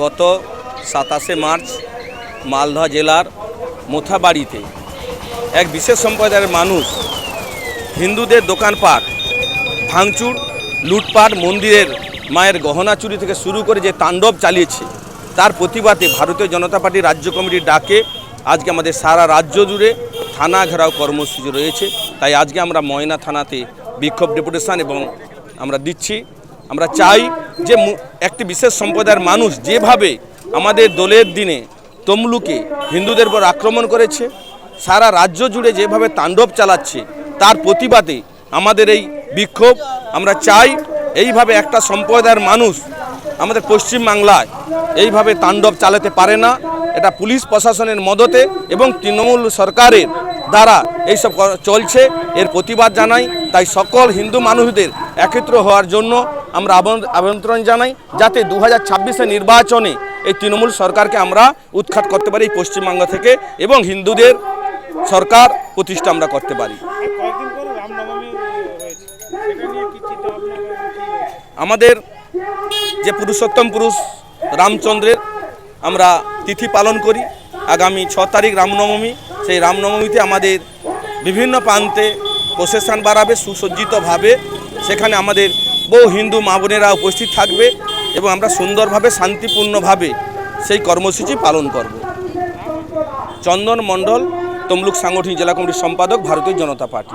গত সাতাশে মার্চ মালদহ জেলার মোথাবাড়িতে এক বিশেষ সম্প্রদায়ের মানুষ হিন্দুদের দোকানপাট, ভাঙচুর, লুটপাট, মন্দিরের মায়ের গহনা চুরি থেকে শুরু করে যে তাণ্ডব চালিয়েছে, তার প্রতিবাদে ভারতীয় জনতা পার্টি রাজ্য কমিটির ডাকে আজকে আমাদের সারা রাজ্য জুড়ে থানা ঘেরাও কর্মসূচি রয়েছে। তাই আজকে আমরা ময়না থানাতে বিক্ষোভ ডেপুটেশন এবং আমরা দিচ্ছি। আমরা চাই যে একটি বিশেষ সম্প্রদায়ের মানুষ যেভাবে আমাদের দলের দিনে তমলুকে হিন্দুদের উপর আক্রমণ করেছে, সারা রাজ্য জুড়ে যেভাবে তাণ্ডব চালাচ্ছে, তার প্রতিবাদে আমাদের এই বিক্ষোভ, আমরা চাই এইভাবে একটা সম্প্রদায়ের মানুষ আমাদের পশ্চিম বাংলায় এইভাবে তাণ্ডব চালাতে পারে না। এটা পুলিশ প্রশাসনের মদতে এবং তৃণমূল সরকারের দ্বারা এইসব চলছে। এর প্রতিবাদ জানাই। তাই সকল হিন্দু মানুষদের একত্র হওয়ার জন্য আমরা আমন- আমন্ত্রণ জানাই, যাতে দু হাজার নির্বাচনে এই তৃণমূল সরকারকে আমরা উৎখাত করতে পারি পশ্চিমবঙ্গ থেকে এবং হিন্দুদের সরকার প্রতিষ্ঠা আমরা করতে পারি? আমাদের যে পুরুষোত্তম পুরুষ রামচন্দ্রের আমরা তিথি পালন করি। আগামী ছ তারিখ রামনবমী। সেই রামনবমীতে আমাদের বিভিন্ন প্রান্তে প্রসেশন বাড়াবে, সুসজ্জিতভাবে। সেখানে আমাদের বহু হিন্দু মা বোনেরা উপস্থিত থাকবে এবং আমরা সুন্দরভাবে, শান্তিপূর্ণভাবে সেই কর্মসূচি পালন করব। চন্দন মণ্ডল, তমলুক সাংগঠনিক জেলা কমিটির সম্পাদক, ভারতীয় জনতা পার্টি।